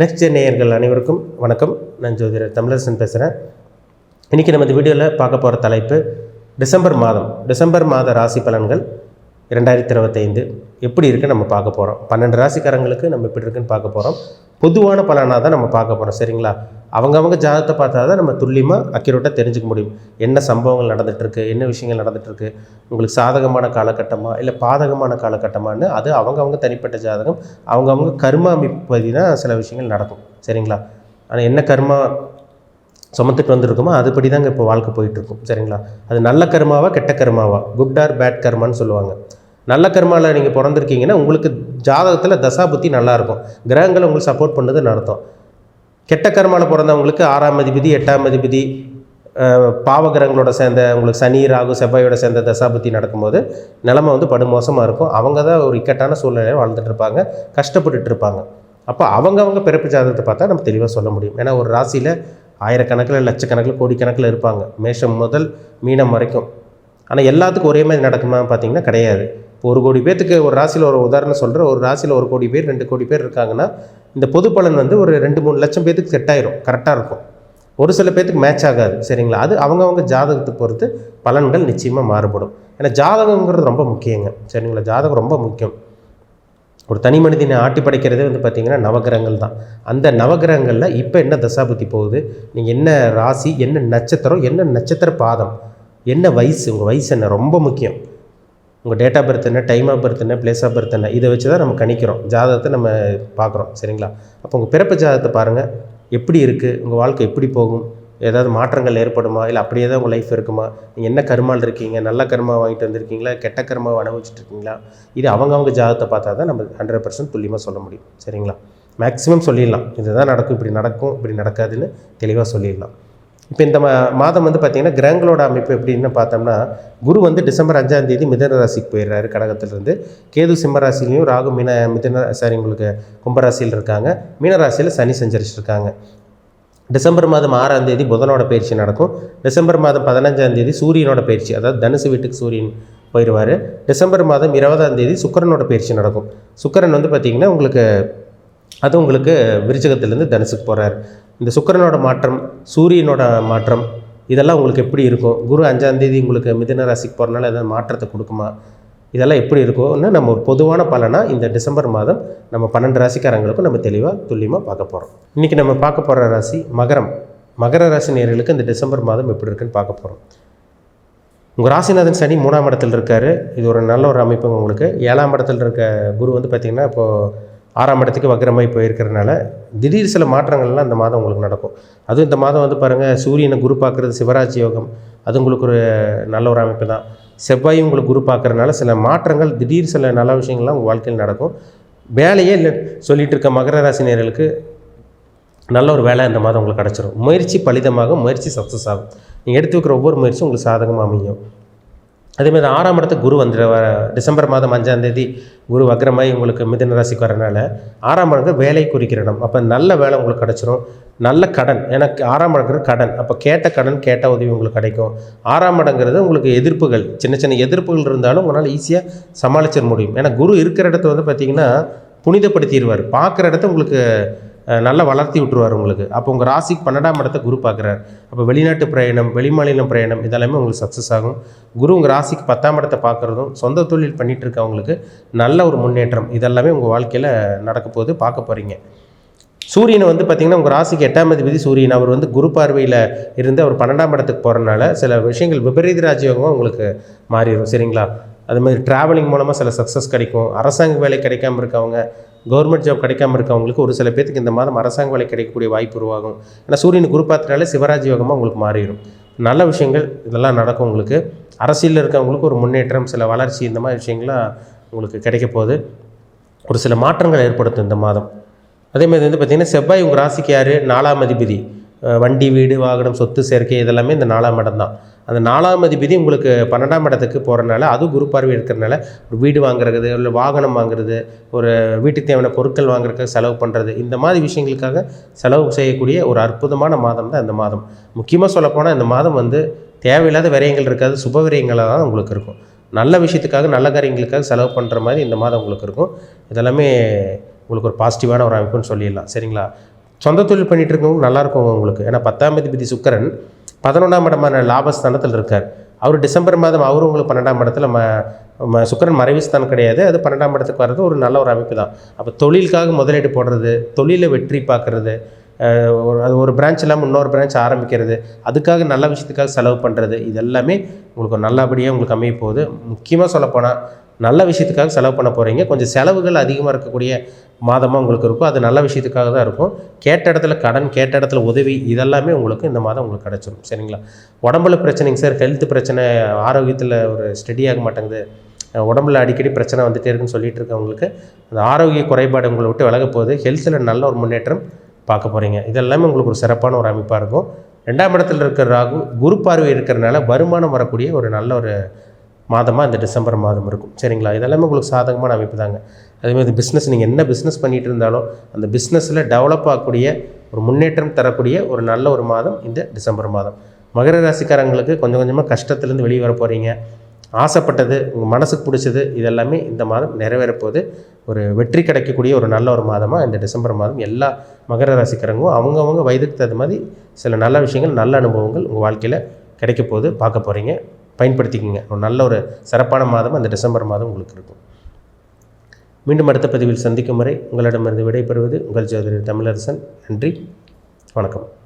Next gen நேயர்கள் அனைவருக்கும் வணக்கம். நான் ஜோதிடர் தமிழரசன் பேசுகிறேன் இன்றைக்கி நம்ம இந்த வீடியோவில் பார்க்க போகிற தலைப்பு டிசம்பர் மாதம். டிசம்பர் மாத ராசி பலன்கள் இரண்டாயிரத்தி இருபத்தைந்து எப்படி இருக்குன்னு நம்ம பார்க்க போகிறோம் பன்னெண்டு ராசிக்காரங்களுக்கு நம்ம எப்படி இருக்குன்னு பார்க்க போகிறோம் பொதுவான பலனாக தான் நம்ம பார்க்க போகிறோம் சரிங்களா? அவங்கவங்க ஜாதகத்தை பார்த்தா தான் நம்ம துல்லியமாக அக்யூரேட்டாக தெரிஞ்சுக்க முடியும். என்ன சம்பவங்கள் நடந்துகிட்ருக்கு என்ன விஷயங்கள் நடந்துகிட்ருக்கு உங்களுக்கு சாதகமான காலகட்டமாக இல்லை பாதகமான காலகட்டமானு அது அவங்கவுங்க தனிப்பட்ட ஜாதகம் அவங்கவுங்க கர்மா அமைப்பதி தான் சில விஷயங்கள் நடக்கும் சரிங்களா? ஆனால் என்ன கர்மா சுமத்துட்டு வந்திருக்கோமோ அதுபடி தாங்க இப்போ வாழ்க்கை போயிட்டுருக்கும் சரிங்களா? அது நல்ல கர்மாவா கெட்ட கர்மாவா? குட் ஆர் பேட் கர்மான்னு சொல்லுவாங்க. நல்ல கர்மாவில் நீங்கள் பிறந்திருக்கீங்கன்னா உங்களுக்கு ஜாதகத்தில் தசாபுத்தி நல்லாயிருக்கும் கிரகங்கள் உங்களுக்கு சப்போர்ட் பண்ணதுன்னு அர்த்தம். கெட்ட கர்மாவில் பிறந்தவங்களுக்கு ஆறாம் அதிபதி எட்டாம் அதிபதி பாவகிரகங்களோட சேர்ந்த உங்களுக்கு சனி ராகு செவ்வாயோட சேர்ந்த தசாபுத்தி நடக்கும்போது நிலமை வந்து படுமோசமாக இருக்கும். அவங்க தான் ஒரு இக்கட்டான சூழ்நிலையில் வாழ்ந்துட்டு இருப்பாங்க கஷ்டப்பட்டுட்டு இருப்பாங்க. அப்போ அவங்கவங்க பிறப்பு ஜாதகத்தை பார்த்தா நம்ம தெளிவாக சொல்ல முடியும். ஏன்னா ஒரு ராசியில் ஆயிரக்கணக்கில் லட்சக்கணக்கில் கோடிக்கணக்கில் இருப்பாங்க. மேஷம் முதல் மீனம் வரைக்கும். ஆனால் எல்லாத்துக்கும் ஒரே மாதிரி நடக்குமா பார்த்தீங்கன்னா கிடையாது. ஒரு கோடி பேர்த்துக்கு ஒரு ராசியில் ஒரு உதாரணம் சொல்கிற ஒரு ராசியில் ஒரு கோடி பேர் ரெண்டு கோடி பேர் இருக்காங்கன்னா இந்த பொது பலன் வந்து ஒரு ரெண்டு மூணு லட்சம் பேர்த்துக்கு செட் ஆயிரும். கரெக்டாக இருக்கும். ஒரு சில பேர்த்துக்கு மேட்ச் ஆகாது. சரிங்களா? அது அவங்கவுங்க ஜாதகத்தை பொறுத்து பலன்கள் நிச்சயமாக மாறுபடும். ஏன்னா ஜாதகங்கிறது ரொம்ப முக்கியங்க. சரிங்களா? ஜாதகம் ரொம்ப முக்கியம். ஒரு தனி மனிதனை ஆட்டி படைக்கிறதே வந்து பார்த்திங்கன்னா நவகிரகங்கள் தான். அந்த நவகிரகங்களில் இப்போ என்ன தசாபுத்தி போகுது? நீங்கள் என்ன ராசி என்ன நட்சத்திரம் என்ன நட்சத்திர பாதம் என்ன வயசு உங்கள் வயசு என்ன? ரொம்ப முக்கியம். உங்கள் டேட் ஆஃப் பர்த் என்ன டைம் ஆஃப் பர்த் என்ன பிளேஸ் ஆஃப் பர்த் என்ன இதை வச்சு தான் நம்ம கணிக்கிறோம். ஜாதகத்தை நம்ம பார்க்குறோம் சரிங்களா? அப்போ உங்கள் பிறப்பு ஜாதகத்தை பாருங்கள் எப்படி இருக்குது உங்கள் வாழ்க்கை எப்படி போகும்? ஏதாவது மாற்றங்கள் ஏற்படுமா? இல்லை அப்படியே தான் உங்கள் லைஃப் இருக்குமா? நீங்கள் என்ன கருமால் இருக்கீங்க? நல்ல கருமா வாங்கிட்டு வந்திருக்கீங்களா? கெட்ட கருமா அனுபவிச்சுட்டு இருக்கீங்களா? இது அவங்கவுங்க ஜாதகத்தை பார்த்தா தான் நம்ம ஹண்ட்ரட் பர்சன்ட் துல்லியமாக சொல்ல முடியும் சரிங்களா? மேக்ஸிமம் சொல்லிடலாம். இதுதான் நடக்கும் இப்படி நடக்கும் இப்படி நடக்காதுன்னு தெளிவாக சொல்லிடலாம். இப்போ இந்த மா மாதம் வந்து பார்த்திங்கன்னா கிரகங்களோட அமைப்பு எப்படின்னு பார்த்தோம்னா குரு வந்து டிசம்பர் அஞ்சாம் தேதி மிதன ராசிக்கு போயிடுறாரு கடகத்திலிருந்து. கேது சிம்ம ராசிலையும் ராகு மீன மிதன சாரி உங்களுக்கு கும்பராசியில் இருக்காங்க. மீனராசியில் சனி சஞ்சரிச்சிருக்காங்க. டிசம்பர் மாதம் ஆறாம் தேதி புதனோட பயிற்சி நடக்கும். டிசம்பர் மாதம் பதினஞ்சாம் தேதி சூரியனோட பயிற்சி அதாவது தனுசு வீட்டுக்கு சூரியன் போயிடுவார். டிசம்பர் மாதம் இருபதாம் தேதி சுக்கரனோட பயிற்சி நடக்கும். சுக்கரன் வந்து பார்த்திங்கன்னா உங்களுக்கு அது உங்களுக்கு விருச்சகத்திலேருந்து தனுசுக்கு போகிறார் இந்த சுக்கிரனோட மாற்றம் சூரியனோட மாற்றம் இதெல்லாம் உங்களுக்கு எப்படி இருக்கும் குரு அஞ்சாம் தேதி உங்களுக்கு மிதன ராசிக்கு போகிறனால ஏதாவது மாற்றத்தை கொடுக்குமா இதெல்லாம் எப்படி இருக்கும்னு நம்ம ஒரு பொதுவான பலனாக இந்த டிசம்பர் மாதம் நம்ம பன்னெண்டு ராசிக்காரங்களுக்கும் நம்ம தெளிவாக துல்லியமாக பார்க்க போகிறோம் இன்றைக்கி நம்ம பார்க்க போகிற ராசி மகரம். மகர ராசி நேர்களுக்கு இந்த டிசம்பர் மாதம் எப்படி இருக்குன்னு பார்க்க போகிறோம் உங்கள் ராசிநாதன் சனி மூணாம் இடத்துல இருக்கார். இது ஒரு நல்ல ஒரு அமைப்புங்க உங்களுக்கு. ஏழாம் இடத்துல இருக்க குரு வந்து பார்த்திங்கன்னா இப்போது ஆறாம் இடத்துக்கு வக்ரமாய் போயிருக்கிறனால திடீர் சில மாற்றங்கள்லாம் இந்த மாதம் உங்களுக்கு நடக்கும். அதுவும் இந்த மாதம் வந்து பாருங்கள் சூரியனை குரு பார்க்குறது சிவராஜ் யோகம். அது உங்களுக்கு ஒரு நல்ல ஒரு அமைப்பு தான். செவ்வாயும் உங்களுக்கு குரு பார்க்குறதுனால சில மாற்றங்கள் திடீர் சில நல்ல விஷயங்கள்லாம் உங்கள் வாழ்க்கையில் நடக்கும். வேலையே இல்லை சொல்லிட்டு இருக்க மகர ராசினியர்களுக்கு நல்ல ஒரு வேலை இந்த மாதம் உங்களுக்கு கிடச்சிரும். முயற்சி பலிதமாகும் முயற்சி சக்ஸஸ் ஆகும். நீங்கள் எடுத்து வைக்கிற ஒவ்வொரு முயற்சியும் உங்களுக்கு சாதகமாக அமையும். அதேமாதிரி ஆறாம் இடத்துக்கு குரு வந்துட டிசம்பர் மாதம் அஞ்சாம் தேதி குரு வக்ரமாய் உங்களுக்கு மிதன ராசிக்கு வரனால ஆறாம் இடங்கு வேலை குறிக்கிற இடம் அப்போ நல்ல வேலை உங்களுக்கு கிடச்சிரும். நல்ல கடன் எனக்கு ஆறாம் இடங்கிறது கடன். அப்போ கேட்ட கடன் கேட்ட உதவி உங்களுக்கு கிடைக்கும். ஆறாம் இடங்கிறது உங்களுக்கு எதிர்ப்புகள். சின்ன சின்ன எதிர்ப்புகள் இருந்தாலும் உங்களால் ஈஸியாக சமாளிச்சிட முடியும். ஏன்னா குரு இருக்கிற இடத்த வந்து பார்த்திங்கன்னா புனிதப்படுத்திடுவார் பார்க்குற இடத்த உங்களுக்கு நல்லா வளர்த்தி விட்டுருவார் உங்களுக்கு. அப்போ உங்கள் ராசிக்கு பன்னெண்டாம் இடத்த குரு பார்க்குறார். அப்போ வெளிநாட்டு பிரயாணம் வெளிமாநிலம் பிரயாணம் இதெல்லாமே உங்களுக்கு சக்ஸஸ் ஆகும். குரு உங்கள் ராசிக்கு பத்தாம் இடத்தை பார்க்குறதும் சொந்த தொழில் பண்ணிகிட்டு இருக்கவங்களுக்கு நல்ல ஒரு முன்னேற்றம். இதெல்லாமே உங்கள் வாழ்க்கையில் நடக்க போது பார்க்க போகிறீங்க சூரியனை வந்து பார்த்திங்கன்னா உங்கள் ராசிக்கு எட்டாம் அதிபதி சூரியன் அவர் வந்து குரு பார்வையில் இருந்து அவர் பன்னெண்டாம் இடத்துக்கு போகிறனால சில விஷயங்கள் விபரீத ராஜயோகமாக உங்களுக்கு மாறிடும் சரிங்களா? அது மாதிரி ட்ராவலிங் மூலமாக சில சக்ஸஸ் கிடைக்கும். அரசாங்க வேலை கிடைக்காம இருக்கவங்க கவர்மெண்ட் ஜாப் கிடைக்காம இருக்கவங்களுக்கு ஒரு சில பேத்துக்கு இந்த மாதம் அரசாங்க வேலை கிடைக்கக்கூடிய வாய்ப்பு உருவாகும். ஏன்னா சூரியன் குரு சிவராஜ் யோகமாக உங்களுக்கு மாறிடும். நல்ல விஷயங்கள் இதெல்லாம் நடக்கும் உங்களுக்கு. அரசியலில் இருக்கவங்களுக்கு ஒரு முன்னேற்றம் சில வளர்ச்சி இந்த மாதிரி விஷயங்கள்லாம் உங்களுக்கு கிடைக்க போகுது. ஒரு சில மாற்றங்கள் ஏற்படுத்தும் இந்த மாதம். அதே மாதிரி வந்து பார்த்திங்கன்னா செவ்வாய் உங்கள் ராசிக்கு யார்? நாலாம் அதிபதி. வண்டி வீடு வாகனம் சொத்து சேர்க்கை இதெல்லாமே இந்த நாலாம் இடம் தான். அந்த நாலாம் அதிபதி உங்களுக்கு பன்னெண்டாம் இடத்துக்கு போகிறனால அதுவும் குரு பார்வை இருக்கிறனால ஒரு வீடு வாங்குறது இல்லை வாகனம் வாங்குறது ஒரு வீட்டுக்கு தேவையான பொருட்கள் வாங்குறதுக்கு செலவு பண்ணுறது இந்த மாதிரி விஷயங்களுக்காக செலவு செய்யக்கூடிய ஒரு அற்புதமான மாதம் தான் இந்த மாதம். முக்கியமாக சொல்லப்போனால் இந்த மாதம் வந்து தேவையில்லாத விரயங்கள் இருக்காது சுப விரயங்களாக தான் உங்களுக்கு இருக்கும். நல்ல விஷயத்துக்காக நல்ல காரியங்களுக்காக செலவு பண்ணுற மாதிரி இந்த மாதம் உங்களுக்கு இருக்கும். இதெல்லாமே உங்களுக்கு ஒரு பாசிட்டிவான ஒரு அமைப்புன்னு சொல்லிடலாம். சரிங்களா? சொந்த தொழில் பண்ணிகிட்டு இருக்கவங்க நல்லா இருக்கும் உங்களுக்கு. ஏன்னா பத்தாம் அதிபதி சுக்கரன் பதினொன்றாம் இடமான லாபஸ்தானத்தில் இருக்கார். அவர் டிசம்பர் மாதம் அவரும் உங்களுக்கு பன்னெண்டாம் இடத்துல ம சுக்கரன் சுக்கிரன் மறைவுஸ்தானம் கிடையாது. அது பன்னெண்டாம் இடத்துக்கு வர்றது ஒரு நல்ல ஒரு அமைப்பு தான். அப்போ தொழிலுக்காக முதலீடு போடுறது தொழிலில் வெற்றி பார்க்குறது ஒரு அது ஒரு பிரான்ச் இல்லாமல் இன்னொரு பிரான்ச் ஆரம்பிக்கிறது அதுக்காக நல்ல விஷயத்துக்காக செலவு பண்ணுறது இது எல்லாமே உங்களுக்கு ஒரு நல்லபடியாக உங்களுக்கு அமைய போகுது. முக்கியமாக சொல்லப்போனால் நல்ல விஷயத்துக்காக செலவு பண்ண போகிறீங்க கொஞ்சம் செலவுகள் அதிகமாக இருக்கக்கூடிய மாதமாக உங்களுக்கு இருக்கும். அது நல்ல விஷயத்துக்காக தான் இருக்கும். கேட்ட இடத்துல கடன் கேட்ட இடத்துல உதவி இதெல்லாமே உங்களுக்கு இந்த மாதம் உங்களுக்கு கிடச்சிரும். சரிங்களா? உடம்புல பிரச்சனைங்க சார். ஹெல்த் பிரச்சனை ஆரோக்கியத்தில் ஒரு ஸ்டெடியாக மாட்டேங்குது. உடம்புல அடிக்கடி பிரச்சனை வந்துகிட்டே இருக்குன்னு சொல்லிட்டு இருக்கவங்களுக்கு அந்த ஆரோக்கிய குறைபாடு உங்களை விட்டு விலக போகுது. ஹெல்த்தில் நல்ல ஒரு முன்னேற்றம் பார்க்க போகிறீங்க இதெல்லாமே உங்களுக்கு ஒரு சிறப்பான ஒரு அமைப்பாக இருக்கும். ரெண்டாம் இடத்துல இருக்கிற ராகு குரு பார்வை இருக்கிறனால வருமானம் வரக்கூடிய ஒரு நல்ல ஒரு மாதமாக இந்த டிசம்பர் மாதம் இருக்கும். சரிங்களா? இதெல்லாமே உங்களுக்கு சாதகமான அமைப்பு தாங்க. அதேமாதிரி பிஸ்னஸ் நீங்கள் என்ன பிஸ்னஸ் பண்ணிகிட்டு இருந்தாலும் அந்த பிஸ்னஸில் டெவலப் ஆகக்கூடிய ஒரு முன்னேற்றம் தரக்கூடிய ஒரு நல்ல ஒரு மாதம் இந்த டிசம்பர் மாதம். மகர ராசிக்காரங்களுக்கு கொஞ்சம் கொஞ்சமாக கஷ்டத்துலேருந்து வெளியே வர போகிறீங்க ஆசைப்பட்டது உங்கள் மனசுக்கு பிடிச்சது இதெல்லாமே இந்த மாதம் நிறைவேறப்போது ஒரு வெற்றி கிடைக்கக்கூடிய ஒரு நல்ல ஒரு மாதமாக இந்த டிசம்பர் மாதம் எல்லா மகர ராசிக்காரங்களும் அவங்கவுங்க வயதுக்கு தகுந்த மாதிரி சில நல்ல விஷயங்கள் நல்ல அனுபவங்கள் உங்கள் வாழ்க்கையில் கிடைக்க போது பார்க்க போகிறீங்க பயன்படுத்திக்கோங்க. ஒரு நல்ல ஒரு சிறப்பான மாதம் அந்த டிசம்பர் மாதம் உங்களுக்கு இருக்கும். மீண்டும் அடுத்த பதிவில் சந்திக்கும் வரை உங்களிடமிருந்து விடைபெறுவது உங்கள் ஜோதிடர் தமிழரசன். நன்றி. வணக்கம்.